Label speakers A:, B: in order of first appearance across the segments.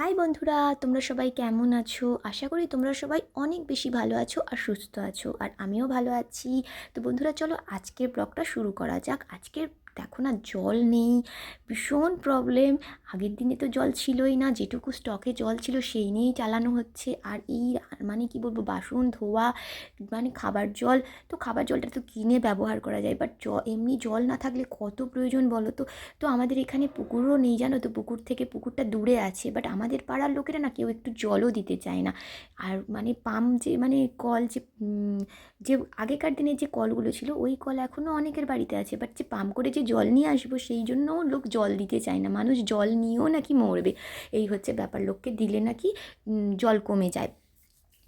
A: High বন্ধুরা, তোমরা সবাই কেমন আছো? আশা করি তোমরা সবাই অনেক বেশি ভালো আছো আর সুস্থ আছো, আর আমিও ভালো আছি। তো বন্ধুরা, চলো আজকের ব্লগটা শুরু করা যাক। আজকের দেখো না, জল নেই, ভীষণ প্রবলেম আগের দিনে তো জল ছিলই না, যেটুকু স্টকে জল ছিল সেই নিয়েই চালানো হচ্ছে। আর এই মানে কি বলব, বাসন, ধোয়া মানে খাবার জল, তো খাবার জলটা তো কিনে ব্যবহার করা যায়। বাট জ, এমনি জল না থাকলে কত প্রয়োজন বলো তো? তো আমাদের এখানে পুকুরও নেই, জানো তো? পুকুর থেকে পুকুরটা দূরে আছে। বাট আমাদের পাড়ার লোকেরা না কেউ একটু জলও দিতে চায় না। আর মানে পাম্প যে মানে কল যে যে আগেকার দিনে যে কলগুলো ছিল, ওই কল এখনও অনেকের বাড়িতে আছে। বাট যে পাম্প করে যে জল নিয়ে আসব, সেই জন্যও লোক জল দিতে চায় না। মানুষ জল নিয়েও নাকি মরবে। এই হচ্ছে ব্যাপার। লোককে দিলে নাকি জল কমে যায়।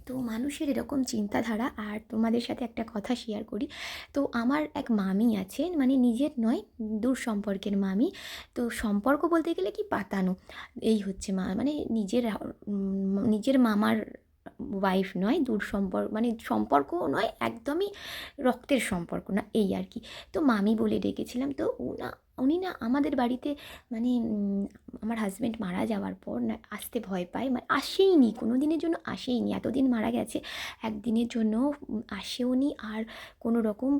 A: তো মানুষের এরকম চিন্তাধারা, আর তোমাদের সাথে একটা কথা শেয়ার করি। তো আমার এক মামি আছে মানে নিজের নয়, দূর সম্পর্কের মামি। তো সম্পর্ক বলতে গেলে কি পাতানো? এই হচ্ছে মা মানে নিজের নিজের মামার ওয়াইফ নয়, দূর সম্পর্ক মানে সম্পর্কও নয়, একদমই রক্তের সম্পর্ক না, এই আর কি। তো মামি বলে ডেকেছিলাম, তো ও না উনি না আমাদের বাড়িতে মানে আমার হাজব্যান্ড মারা যাওয়ার পর না আসতে ভয় পায়। মানে আসেইনি কোনো দিনের জন্য আসেইনি। এতদিন মারা গেছে, একদিনের জন্য আসেওনি। আর কোনো রকম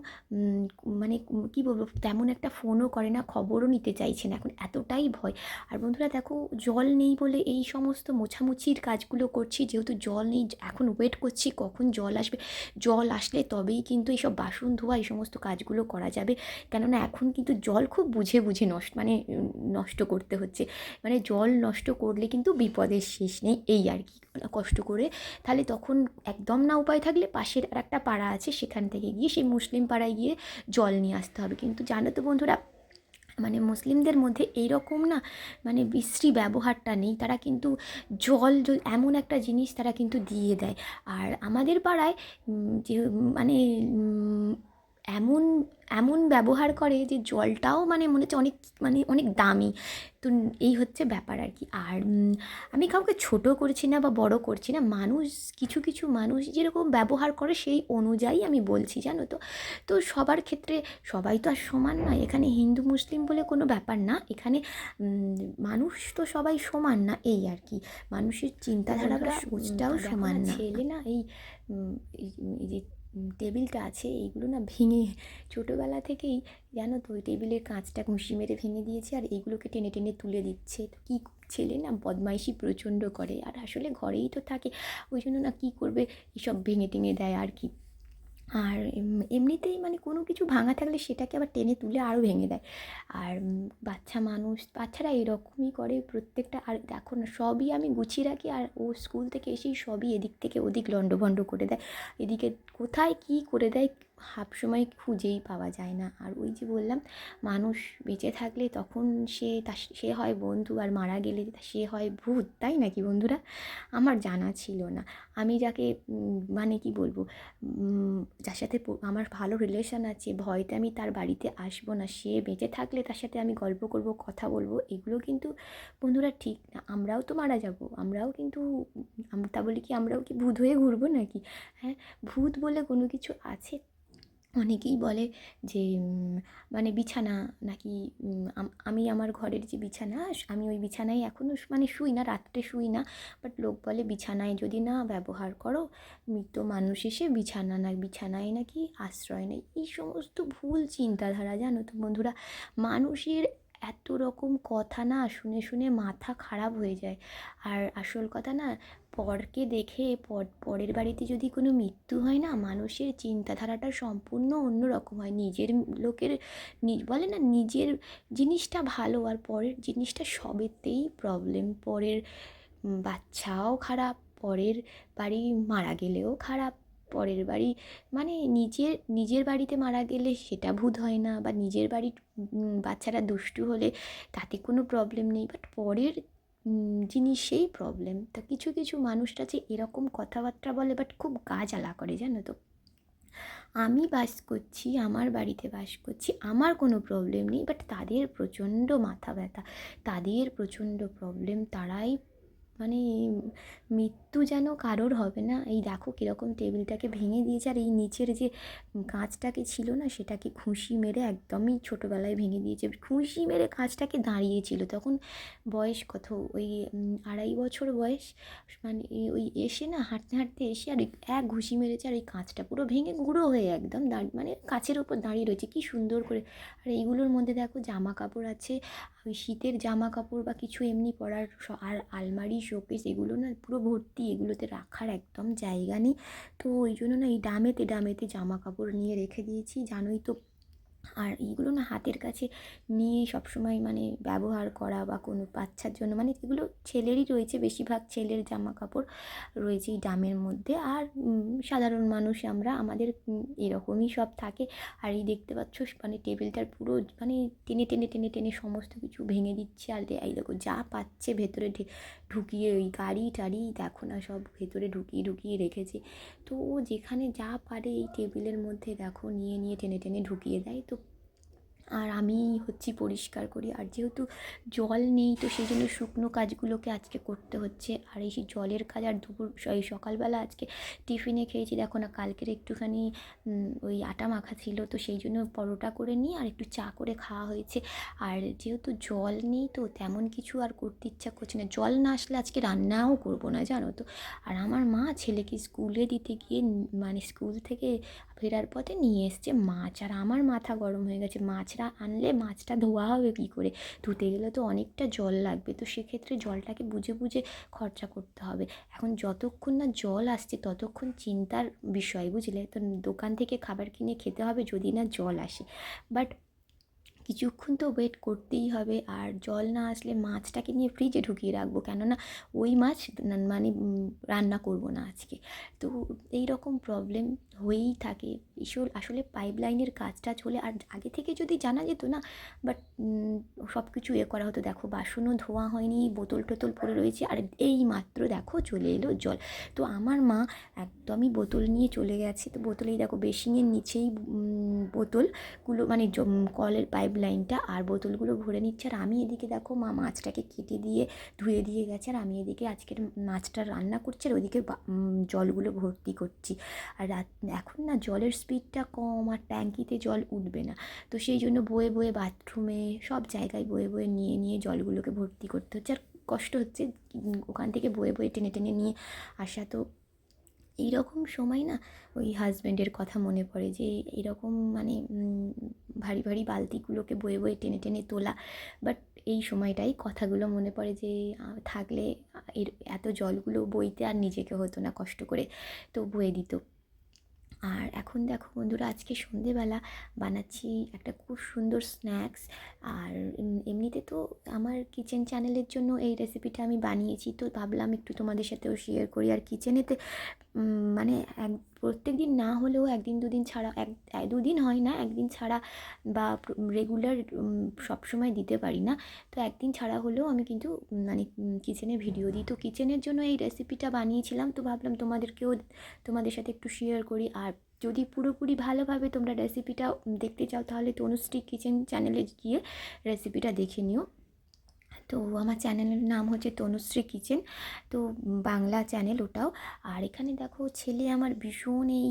A: মানে কি বলব, তেমন একটা ফোনও করে না, খবরও নিতে চাইছে না। এখন এতটাই ভয়। আর বন্ধুরা দেখো, জল নেই বলে এই সমস্ত মোছামুছির কাজগুলো করছি। যেহেতু জল নেই, এখন ওয়েট করছি কখন জল আসবে। জল আসলে তবেই কিন্তু এইসব বাসন ধোয়া, এই সমস্ত কাজগুলো করা যাবে। কেননা এখন কিন্তু জল খুব বুঝে বুঝে বুঝে নষ্ট মানে নষ্ট করতে হচ্ছে। মানে জল নষ্ট করলে কিন্তু বিপদের শেষ নেই, এই আর কি। কষ্ট করে তাহলে তখন একদম না উপায় থাকলে পাশের আর একটা পাড়া আছে, সেখান থেকে গিয়ে সেই মুসলিম পাড়ায় গিয়ে জল নিয়ে আসতে হবে। কিন্তু জানো তো বন্ধুরা মানে মুসলিমদের মধ্যে এইরকম না মানে বিশ্রী ব্যবহারটা নেই। তারা কিন্তু জল এমন একটা জিনিস তারা কিন্তু দিয়ে দেয়। আর আমাদের পাড়ায় যে মানে এমন এমন ব্যবহার করে যে জলটাও মানে মনে হচ্ছে অনেক মানে অনেক দামি। তো এই হচ্ছে ব্যাপার আর কি। আর আমি কাউকে ছোট করছি না বা বড় করছি না মানুষ কিছু কিছু মানুষ যেরকম ব্যবহার করে সেই অনুযায়ী আমি বলছি জানো তো। তো সবার ক্ষেত্রে সবাই তো আর সমান নয়। এখানে হিন্দু মুসলিম বলে কোনো ব্যাপার না। এখানে মানুষ তো সবাই সমান না এই আর কি। মানুষের চিন্তাধারা বা সোচটাও সমান না ছেলে না এই যে টেবিলটা আছে, এইগুলো না ভেঙে ছোটোবেলা থেকেই জানো তো ওই টেবিলের কাঁচটা ঘুষি মেরে ভেঙে দিয়েছে আর এইগুলোকে টেনে টেনে তুলে দিচ্ছে। তো কী ছেলে না বদমাইশি প্রচণ্ড করে। আর আসলে ঘরেই তো থাকে, ওই জন্য না কী করবে? এসব ভেঙে টেঙে দেয় আর কি। আর এমনিতেই মানে কোনো কিছু ভাঙা থাকলে সেটাকে আবার টেনে তুলে আরও ভেঙে দেয়। আর বাচ্চা মানুষ, বাচ্চারা এরকমই করে প্রত্যেকটা। আর দেখো না, সবই আমি গুছিয়ে রাখি আর ও স্কুল থেকে এসেই সবই এদিক থেকে ওদিক লণ্ডভণ্ড করে দেয়। এদিকে কোথায় কী করে দেয় হাফ সময় খুঁজেই পাওয়া যায় না। আর ওই যে বললাম, মানুষ বেঁচে থাকলে তখন সে তা, সে হয় বন্ধু আর মারা গেলে সে হয় ভূত, তাই নাকি বন্ধুরা? আমার জানা ছিল না। আমি যাকে মানে কি বলব যার সাথে আমার ভালো রিলেশন আছে, ভয়তে আমি তার বাড়িতে আসব না, সে বেঁচে থাকলে তার সাথে আমি গল্প করব, কথা বলব, এগুলো কিন্তু বন্ধুরা ঠিক না। আমরাও তো মারা যাব, আমরাও কিন্তু তা বলি কি আমরাও কি ভূত হয়ে ঘুরবো নাকি? হ্যাঁ ভূত বলে কোনো কিছু আছে অনেকেই বলে যে মানে বিছানা নাকি আমি আমার ঘরের যে বিছানা, আমি ওই বিছানায় এখনও মানে শুই না, রাত্রে শুই না বাট লোক বলে বিছানায় যদি না ব্যবহার করো, মৃত মানুষ এসে বিছানা না, বিছানায় নাকি আশ্রয় নেই এই সমস্ত ভুল চিন্তাধারা, জানো তো বন্ধুরা, মানুষের এত রকম কথা না শুনে শুনে মাথা খারাপ হয়ে যায়। আর আসল কথা না পরকে দেখে পর, পরের বাড়িতে যদি কোনো মৃত্যু হয় না, মানুষের চিন্তাধারাটা সম্পূর্ণ অন্য রকম হয়। নিজের লোকের বলে না, নিজের জিনিসটা ভালো আর পরের জিনিসটা সবেতেই প্রবলেম পরের বাচ্চাও খারাপ, পরের বাড়ি মারা গেলেও খারাপ, পরের বাড়ি মানে নিজের নিজের বাড়িতে মারা গেলে সেটা ভূত হয় না বা নিজের বাড়ির বাচ্চারা দুষ্টু হলে তাতে কোনো প্রবলেম নেই। বাট পরের জিনিসেই প্রবলেম তা কিছু কিছু মানুষরা যে এরকম কথাবার্তা বলে বাট খুব গা জ্বালা করে, জানো তো। আমি বাস করছি, আমার বাড়িতে বাস করছি, আমার কোনো প্রবলেম নেই বাট তাদের প্রচণ্ড মাথা ব্যথা, তাদের প্রচণ্ড প্রবলেম তারাই মানে মৃত্যু যেন কারোর হবে না। এই দেখো কীরকম টেবিলটাকে ভেঙে দিয়েছে। আর এই নিচের যে কাঁচটাকে ছিল না, সেটাকে ঘুষি মেরে একদমই ছোটোবেলায় ভেঙে দিয়েছে। ঘুষি মেরে কাঁচটাকে দাঁড়িয়েছিল। তখন বয়স কত? ওই আড়াই বছর বয়স? মানে ওই এসে না হাঁটতে হাঁটতে এসে আর এক ঘুষি মেরেছে। আর ওই কাঁচটা পুরো ভেঙে গুঁড়ো হয়ে একদম মানে কাছের ওপর দাঁড়িয়ে রয়েছে। কী সুন্দর করে। আর এইগুলোর মধ্যে দেখো জামা কাপড় আছে। ওই শীতের জামা কাপড় বা কিছু এমনি পরার আর আলমারি শোকেস এগুলো না পুরো ভর্তি, এগুলোতে রাখার একদম জায়গা নেই। তো ওই জন্য না এই ডামেতে ডামেতে জামা কাপড় নিয়ে রেখে দিয়েছি। জানোই তো আর এইগুলো না হাতের কাছে নিয়ে সবসময় মানে ব্যবহার করা বা কোনো বাচ্চার জন্য মানে এগুলো ছেলেরই রয়েছে, বেশিরভাগ ছেলের জামা কাপড় রয়েছে এই ডামের মধ্যে। আর সাধারণ মানুষ আমরা, আমাদের এরকমই সব থাকে। আর এই দেখতে পাচ্ছ মানে টেবিলটার পুরো মানে টেনে টেনে টেনে টেনে সমস্ত কিছু ভেঙে দিচ্ছে। আর এই দেখো যা পাচ্ছে ভেতরে ঢুকিয়ে ওই গাড়ি টাড়ি, দেখো না সব ভেতরে ঢুকিয়ে ঢুকিয়ে রেখেছে। তো ও যেখানে যা পারে এই টেবিলের মধ্যে দেখো, নিয়ে নিয়ে, টেনে টেনে ঢুকিয়ে দেয়। তো আর আমি হচ্ছি পরিষ্কার করি। আর যেহেতু জল নেই, তো সেই জন্য শুকনো কাজগুলোকে আজকে করতে হচ্ছে। আর এই জলের কাজ আর দুপুর, এই সকালবেলা আজকে টিফিনে খেয়েছি। দেখো না, কালকের একটুখানি ওই আটা মাখা ছিল, তো সেই জন্য পরোটা করে নিই আর একটু চা করে খাওয়া হয়েছে। আর যেহেতু জল নেই, তো তেমন কিছু আর করতে ইচ্ছা করছে না। জল না আসলে আজকে রান্নাও করব না, জানো তো। আর আমার মা ছেলেকে স্কুলে দিতে গিয়ে মানে স্কুল থেকে ফেরার পথে নিয়ে এসছে মাছ। আর আমার মাথা গরম হয়ে গেছে। মাছরা আনলে মাছটা ধোয়া হবে কী করে? ধুতে গেলে তো অনেকটা জল লাগবে। তো সেক্ষেত্রে জলটাকে বুঝে বুঝে খরচা করতে হবে। এখন যতক্ষণ না জল আসছে, ততক্ষণ চিন্তার বিষয়, বুঝলে? তো দোকান থেকে খাবার কিনে খেতে হবে যদি না জল আসে। বাট কিছুক্ষণ তো ওয়েট করতেই হবে। আর জল না আসলে মাছটাকে নিয়ে ফ্রিজে ঢুকিয়ে রাখব। কেননা ওই মাছ মানে রান্না করব না আজকে। তো এই রকম প্রবলেম হয়েই থাকে। ঈশ্বর আসলে পাইপ লাইনের কাজটা চলে আর আগে থেকে যদি জানা যেত না বাট সব কিছু এ করা হতো। দেখো, বাসনও ধোয়া হয়নি, বোতল টোতল পড়ে রয়েছে, আর এই মাত্র দেখো চলে এলো জল। তো আমার মা একদমই বোতল নিয়ে চলে গেছে। তো বোতলেই দেখো বেসিংয়ের নিচেই বোতলগুলো মানে কলের পাইপ লাইনটা আর বোতলগুলো ভরে নিচ্ছে। আর আমি এদিকে দেখো মা মাছটাকে কেটে দিয়ে ধুয়ে দিয়ে গেছে। আর আমি এদিকে আজকের মাছটা রান্না করছি আর ওইদিকে জলগুলো ভর্তি করছি। আর রাত এখন না জলের স্পিডটা কম আর ট্যাঙ্কিতে জল উঠবে না। তো সেই জন্য বয়ে বয়ে বাথরুমে সব জায়গায় বয়ে বয়ে নিয়ে নিয়ে জলগুলোকে ভর্তি করতে হচ্ছে। আর কষ্ট হচ্ছে ওখান থেকে বয়ে বয়ে টেনে টেনে নিয়ে আসা তো এইরকম সময় না ওই হাজব্যান্ডের কথা মনে পড়ে যে এরকম মানে ভারী ভারী বালতিগুলোকে বয়ে বয়ে টেনে টেনে তোলা। বাট এই সময়টাই কথাগুলো মনে পড়ে যে থাকলে এর এত জলগুলো বইতে আর নিজেকে হতো না কষ্ট করে। তো বয়ে দিত আর এখন দেখো বন্ধুরা, আজকে সন্ধেবেলা বানাচ্ছি একটা খুব সুন্দর স্ন্যাক্স আর এমনিতে তো আমার কিচেন চ্যানেলের জন্য এই রেসিপিটা আমি বানিয়েছি, তো ভাবলাম একটু তোমাদের সাথেও শেয়ার করি। আর কিচেনেতে মানে এক প্রত্যেক দিন না হলেও একদিন, দুদিন ছাড়া, এক দুদিন হয় না, একদিন ছাড়া বা রেগুলার সবসময় দিতে পারি না। তো একদিন ছাড়া হলেও আমি কিন্তু মানে কিচেনে ভিডিও দিই। তো কিচেনের জন্য এই রেসিপিটা বানিয়েছিলাম। তো ভাবলাম তোমাদেরকেও, তোমাদের সাথে একটু শেয়ার করি। আর যদি পুরোপুরি ভালোভাবে তোমরা রেসিপিটা দেখতে চাও, তাহলে তনুশ্রী কিচেন চ্যানেলে গিয়ে রেসিপিটা দেখে নিও। তো আমার চ্যানেলের নাম হচ্ছে তনুশ্রী কিচেন। তো বাংলা চ্যানেল ওটাও। আর এখানে দেখো ছেলে আমার ভীষণ এই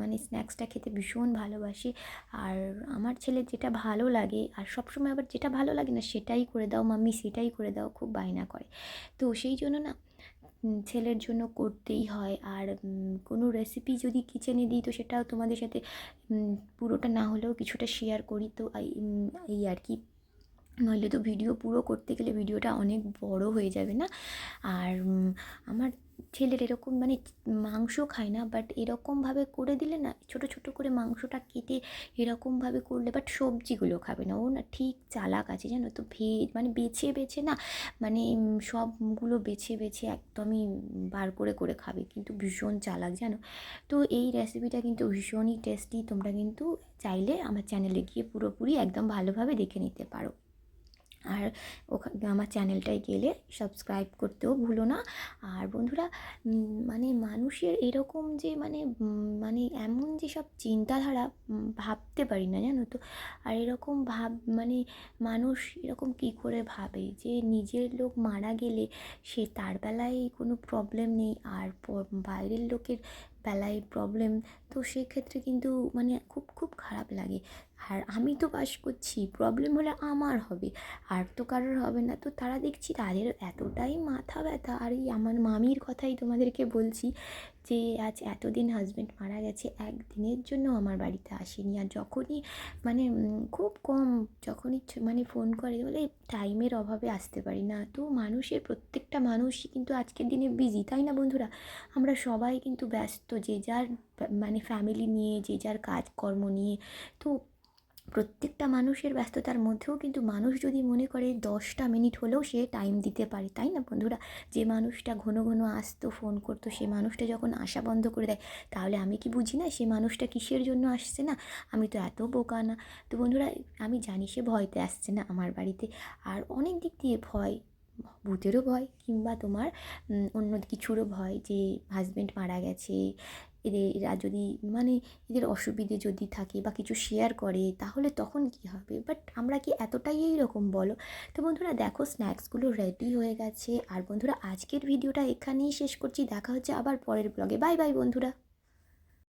A: মানে স্ন্যাক্সটা খেতে ভীষণ ভালোবাসে। আর আমার ছেলে যেটা ভালো লাগে, আর সবসময় আবার যেটা ভালো লাগে না সেটাই করে দাও মাম্মি, সেটাই করে দাও, খুব বায়না করে। তো সেই জন্য না ছেলের জন্য করতেই হয়। আর কোনো রেসিপি যদি কিচেনে দিই তো সেটাও তোমাদের সাথে পুরোটা না হলেও কিছুটা শেয়ার করি। তো এই আর কি নইলে তো ভিডিও পুরো করতে গেলে ভিডিওটা অনেক বড় হয়ে যাবে না? আর আমার ছেলের এরকম মানে মাংস খায় না বাট এরকমভাবে করে দিলে না, ছোট ছোট করে মাংসটা কেটে এরকমভাবে করলে বাট সবজিগুলো খাবে না। ও না ঠিক চালাক আছে, জানো তো? ভেজ মানে বেছে বেছে না মানে সবগুলো বেছে বেছে একদমই বার করে করে খাবে, কিন্তু ভীষণ চালাক, জানো? তো এই রেসিপিটা কিন্তু ভীষণই টেস্টি তোমরা কিন্তু চাইলে আমার চ্যানেলে গিয়ে পুরোপুরি একদম ভালোভাবে দেখে নিতে পারো। আর ওখানে আমার চ্যানেলটায় গেলে সাবস্ক্রাইব করতেও ভুলো না। আর বন্ধুরা মানে মানুষের এরকম যে মানে মানে এমন যে সব চিন্তাধারা ভাবতে পারি না, জানো তো? আর এরকম ভাব মানে মানুষ এরকম কী করে ভাবে যে, নিজের লোক মারা গেলে সে তার বেলায় কোনো প্রবলেম নেই আর বাইরের লোকের বেলায় প্রবলেম তো সেক্ষেত্রে কিন্তু মানে খুব খুব খারাপ লাগে। আর আমি তো বাস করছি প্রবলেম হলে আমার হবে। আর তো কারোর হবে না। তো তারা দেখছি তাদের এতটাই মাথা ব্যথা। আর এই আমার মামির কথাই তোমাদেরকে বলছি যে, আজ এতদিন হাজব্যান্ড মারা গেছে, একদিনের জন্য আমার বাড়িতে আসেনি। আর যখনই মানে খুব কম যখনই মানে ফোন করে, বলে টাইমের অভাবে আসতে পারি না। তো মানুষের প্রত্যেকটা মানুষই কিন্তু আজকের দিনে বিজি তাই না বন্ধুরা? আমরা সবাই কিন্তু ব্যস্ত, যে যার মানে ফ্যামিলি নিয়ে, যে যার কাজকর্ম নিয়ে। তো প্রত্যেকটা মানুষের ব্যস্ততার মধ্যেও কিন্তু মানুষ যদি মনে করে দশটা মিনিট হলেও সে টাইম দিতে পারে, তাই না বন্ধুরা? যে মানুষটা ঘন ঘন আসতো ফোন করতো, সে মানুষটা যখন আসা বন্ধ করে দেয়, তাহলে আমি কি বুঝি না সে মানুষটা কিসের জন্য আসছে না? আমি তো এত বোকা না। তো বন্ধুরা, আমি জানি সে ভয়তে আসছে না আমার বাড়িতে। আর অনেক দিক দিয়ে ভয়, ভূতেরও ভয়, কিংবা তোমার অন্য কিছুরও ভয় যে হাজব্যান্ড মারা গেছে এদের, এরা যদি মানে এদের অসুবিধে যদি থাকে বা কিছু শেয়ার করে, তাহলে তখন কি হবে? বাট আমরা কি এতটাই এই রকম বলো? তো বন্ধুরা দেখো স্ন্যাক্সগুলো রেডি হয়ে গেছে। আর বন্ধুরা আজকের ভিডিওটা এখানেই শেষ করছি। দেখা হচ্ছে আবার পরের ব্লগে বাই বাই বন্ধুরা।